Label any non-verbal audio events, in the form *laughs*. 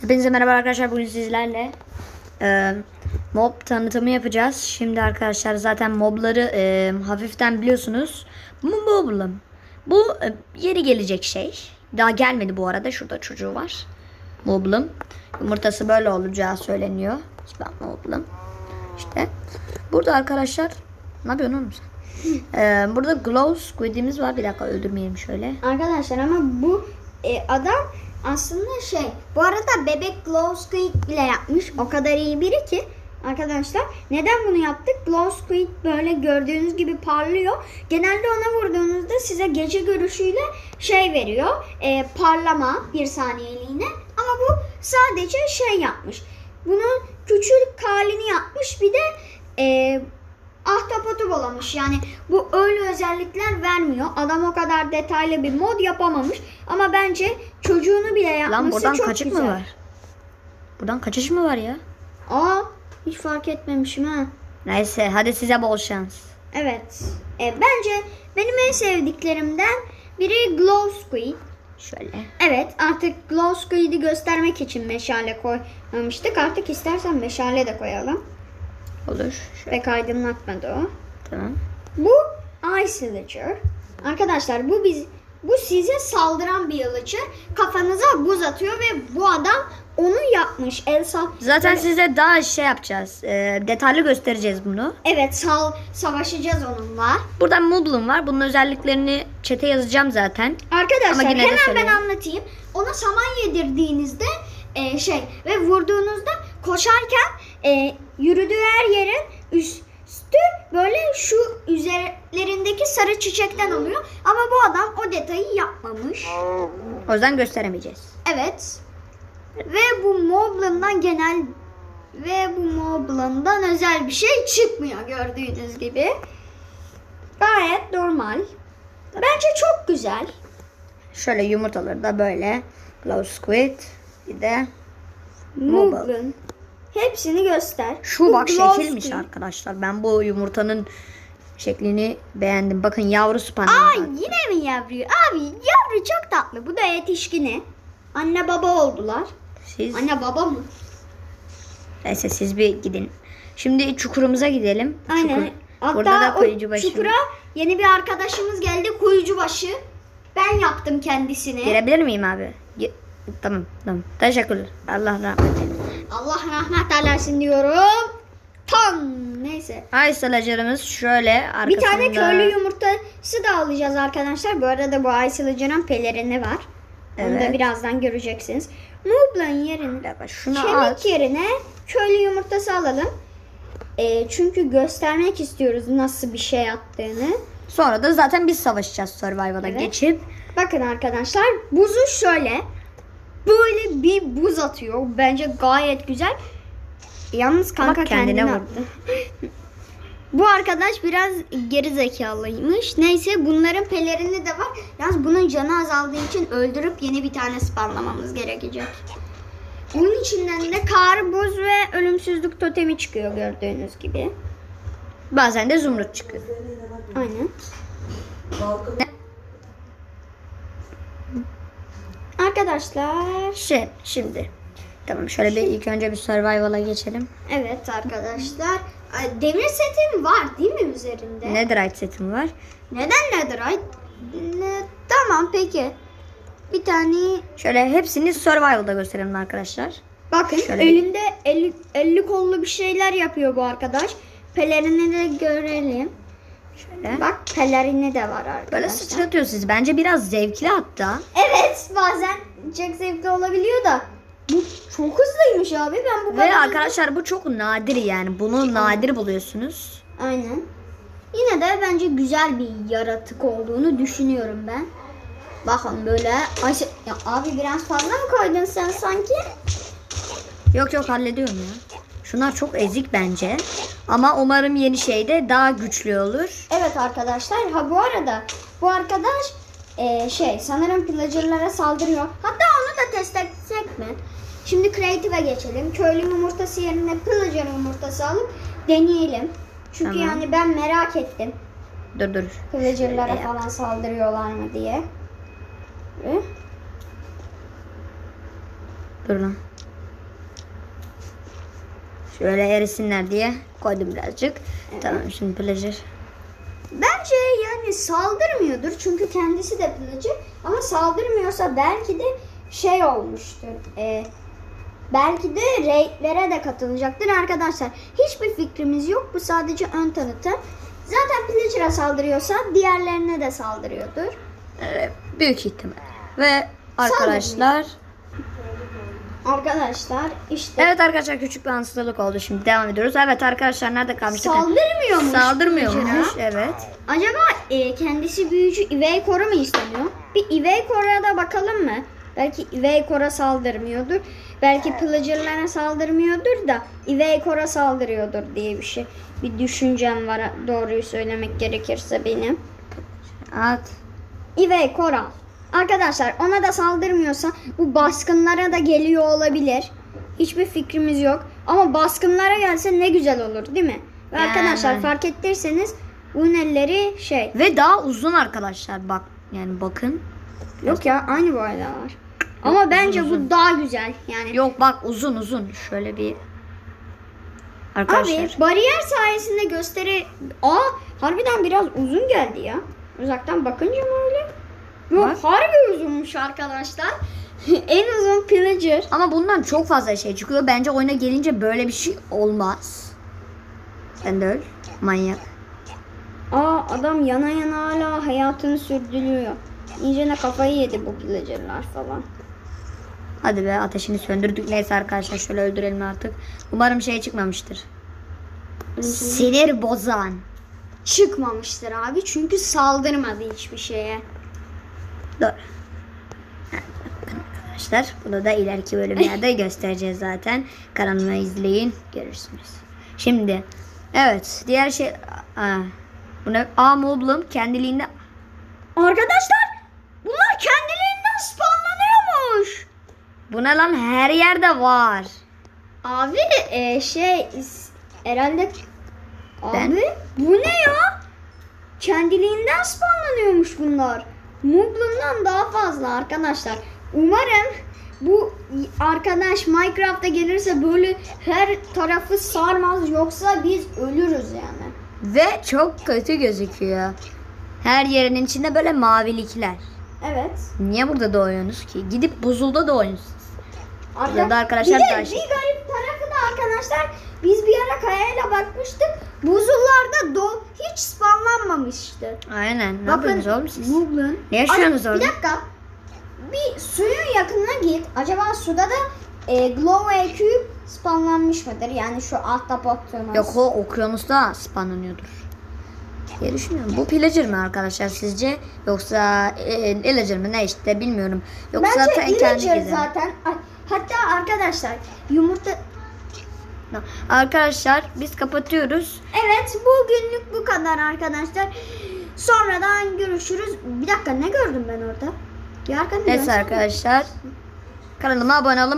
Hepinize merhaba arkadaşlar. Bugün sizlerle e, mob tanıtımı yapacağız. Şimdi arkadaşlar zaten mobları e, hafiften biliyorsunuz. Bu moblum. Bu e, yeni gelecek şey. Daha gelmedi bu arada. Şurada çocuğu var. Moblum. Yumurtası böyle olacağı söyleniyor. Ben moblum. İşte. Burada arkadaşlar ne yapıyorsun oğlum sen? E, burada glow squid'imiz var. Bir dakika öldürmeyelim şöyle. Arkadaşlar ama bu e, adam aslında şey bu arada bebek glow squid bile yapmış. O kadar iyi biri ki arkadaşlar. Neden bunu yaptık? Glow squid böyle gördüğünüz gibi parlıyor. Genelde ona vurduğunuzda size gece görüşüyle şey veriyor. e, parlama bir saniyeliğine. Ama bu sadece şey yapmış. Bunun küçük halini yapmış. Bir de e, ahtapotu bulamış. Yani bu öyle özellikler vermiyor. Adam o kadar detaylı bir mod yapamamış. Ama bence çocuğunu bile yapması Lan buradan çok kaçık güzel. mı var? Buradan kaçış mı var ya? Aa hiç fark etmemişim ha. Neyse hadi size bol şans. Evet. E, bence benim en sevdiklerimden biri Glow Squid. Şöyle. Evet artık Glow Squid'i göstermek için meşale koymamıştık. Artık istersen meşale de koyalım. Olur. Şöyle. Pek aydınlatmadı o. Tamam. Bu Ice Villager. Arkadaşlar bu biz bu size saldıran bir villager. Kafanıza buz atıyor ve bu adam onu yapmış. El sal Zaten Böyle- size daha şey yapacağız. Ee, detaylı göstereceğiz bunu. Evet sal savaşacağız onunla. Buradan Moblin var. Bunun özelliklerini çete yazacağım zaten. Arkadaşlar hemen ben anlatayım. Ona saman yedirdiğinizde e, şey ve vurduğunuzda koşarken e, yürüdüğü her yerin üstü böyle şu üzerlerindeki sarı çiçekten oluyor. Ama bu adam o detayı yapmamış. O yüzden gösteremeyeceğiz. Evet. Ve bu Moblin'dan genel ve bu Moblin'dan özel bir şey çıkmıyor gördüğünüz gibi. Gayet normal. Bence çok güzel. Şöyle yumurtaları da böyle. Glow Squid. Bir de Mobile. Hepsini göster. şu Bu bak glow şekilmiş arkadaşlar. Ben bu yumurtanın şeklini beğendim. Bakın yavru spanner. Aa var. yine mi yavru? Abi yavru çok tatlı. Bu da yetişkini. Anne baba oldular. Siz Anne baba mı? neyse siz bir gidin. Şimdi çukurumuza gidelim. Aynen. Çukur. Hatta Burada da o koyucu başı. çukura yeni bir arkadaşımız geldi. Kuyucu başı. Ben yaptım kendisini. Girebilir miyim abi? Tamam tamam. Teşekkürler. Allah rahmet eylesin. Allah rahmet eylesin diyorum. Tam neyse. Ay sılacırımız şöyle arkasında. Bir tane köylü yumurtası da alacağız arkadaşlar. Bu arada bu Ay Sılıcı'nın pelerini var. Onu da Evet. birazdan göreceksiniz. Mublan yerine, şunu kemik at. yerine köylü yumurtası alalım. Ee, çünkü göstermek istiyoruz nasıl bir şey attığını. Sonra da zaten biz savaşacağız Survival'a Evet. geçip. Bakın arkadaşlar buzu şöyle böyle bir buz atıyor. Bence gayet güzel. Yalnız kanka Bak kendine kendine vurdu. Bu arkadaş biraz geri zekalıymış. Neyse bunların pelerini de var. Yalnız bunun canı azaldığı için öldürüp yeni bir tane spamlamamız gerekecek. Onun içinden de kar, buz ve ölümsüzlük totemi çıkıyor gördüğünüz gibi. Bazen de zumrut çıkıyor. Aynen. Arkadaşlar Şey, şimdi. Tamam şöyle bir ilk önce bir Survival'a geçelim. Evet arkadaşlar. Demir setim var değil mi üzerinde? Netherite setim var. Neden netherite? Ne? Tamam peki. Bir tane Şöyle hepsini Survival'da gösterelim arkadaşlar. bakın Şöyle. elinde 50, 50 kollu bir şeyler yapıyor bu arkadaş. Pelerini de görelim. Şöyle. Bak pelerini de var arkadaşlar. Böyle sıçratıyor sizi. Bence biraz zevkli hatta. Evet bazen çok zevkli olabiliyor da. Bu çok hızlıymış abi. Ben bu Ve kadar hızlı- arkadaşlar bu çok nadir yani. Bunu nadir buluyorsunuz. Aynen. Yine de bence güzel bir yaratık olduğunu düşünüyorum ben. Bakın böyle. Şey- ya abi biraz fazla mı koydun sen sanki? Yok yok hallediyorum ya. Şunlar çok ezik bence. Ama umarım yeni şeyde daha güçlü olur. Evet arkadaşlar. Ha bu arada bu arkadaş e, şey sanırım pillager'lara saldırıyor. Hatta onu da test etsek mi? Şimdi creative'e geçelim. Köylü yumurtası yerine pillager yumurtası alıp deneyelim. Çünkü Tamam. yani ben merak ettim. Dur dur. Pillager'lara Şöyle yap. falan saldırıyorlar mı diye. Ve Dur lan. Şöyle erisinler diye koydum birazcık. Tamam şimdi pillager. Bence yani saldırmıyordur çünkü kendisi de pillager ama saldırmıyorsa belki de şey olmuştur. e, belki de raidlere de katılacaktır arkadaşlar. Hiçbir fikrimiz yok. Bu sadece ön tanıtım. Zaten pillager'a saldırıyorsa diğerlerine de saldırıyordur. Ee, büyük ihtimal. Ve arkadaşlar Arkadaşlar işte Evet arkadaşlar küçük bir hastalık oldu şimdi devam ediyoruz. Evet arkadaşlar nerede kalmıştık? saldırmıyormuş. Saldırmıyormuş. pillager'a. Evet. Acaba e, kendisi büyücü Ivey Kor'a mı isteniyor? Bir Ivey Kor'a da bakalım mı? Belki Ivey Kor'a saldırmıyordur. Belki Pillager'lara saldırmıyordur da Ivey Kor'a saldırıyordur diye bir şey. Bir düşüncem var doğruyu söylemek gerekirse benim. At. Ivey Kor'a. Arkadaşlar ona da saldırmıyorsa bu baskınlara da geliyor olabilir. Hiçbir fikrimiz yok. Ama baskınlara gelse ne güzel olur değil mi? Ve Yani. arkadaşlar fark ettiyseniz bunun elleri şey Ve daha uzun arkadaşlar bak. Yani bakın. Yok ya aynı boyda var. Ama bence uzun. bu daha güzel. Yani Yok bak uzun uzun. Şöyle bir Arkadaşlar. abi bariyer sayesinde gösteri Aa harbiden biraz uzun geldi ya. Uzaktan bakınca mı öyle? Yok harbi uzunmuş arkadaşlar. *laughs* en uzun pillager. Ama bundan çok fazla şey çıkıyor. Bence oyuna gelince böyle bir şey olmaz. Sen de öl. Manyak. Aa adam yana yana hala hayatını sürdürüyor. İyice ne kafayı yedi bu pillagerlar falan. Hadi be ateşini söndürdük. Neyse arkadaşlar şöyle öldürelim artık. Umarım şey çıkmamıştır. Sinir bozan. Çıkmamıştır abi çünkü saldırmadı hiçbir şeye. Bakın Arkadaşlar bunu da ileriki bölümlerde *laughs* göstereceğiz zaten. Kanalıma izleyin görürsünüz. Şimdi evet diğer şey Aa, bu ne? Aa Moblum kendiliğinden Arkadaşlar bunlar kendiliğinden spawnlanıyormuş. bu ne lan her yerde var. Abi e, şey herhalde Ben- abi bu ne ya? Kendiliğinden spawnlanıyormuş bunlar. Muglin'dan daha fazla arkadaşlar. Umarım bu arkadaş Minecraft'a gelirse böyle her tarafı sarmaz yoksa biz ölürüz yani. Ve çok kötü gözüküyor. Her yerinin içinde böyle mavilikler. Evet. Niye burada doğuyorsunuz ki? Gidip buzulda doğuyorsunuz. Arka- Ya da arkadaşlar bir, de, bir garip arkadaşlar biz bir ara kayayla bakmıştık. Buzullarda do hiç spawnlanmamıştı. Aynen. Ne Bakın yapıyorsunuz oğlum siz? Google'ın. Ne yaşıyorsunuz orada? Bir dakika. Bir suyun yakınına git. Acaba suda da e, Glow EQ spawnlanmış mıdır? Yani şu ahtapotluğumuz. Yok o okyanusta spawnlanıyordur. diye düşünüyorum. Bu pillager mi arkadaşlar sizce? Yoksa e, illager mi ne işte bilmiyorum. Yoksa Bence zaten kendi zaten. Ay, Hatta arkadaşlar yumurta... Arkadaşlar biz kapatıyoruz. Evet bugünlük bu kadar arkadaşlar. Sonradan görüşürüz. Bir dakika ne gördüm ben orada? Bir arkanı Neyse arkadaşlar. Kanalıma abone olun.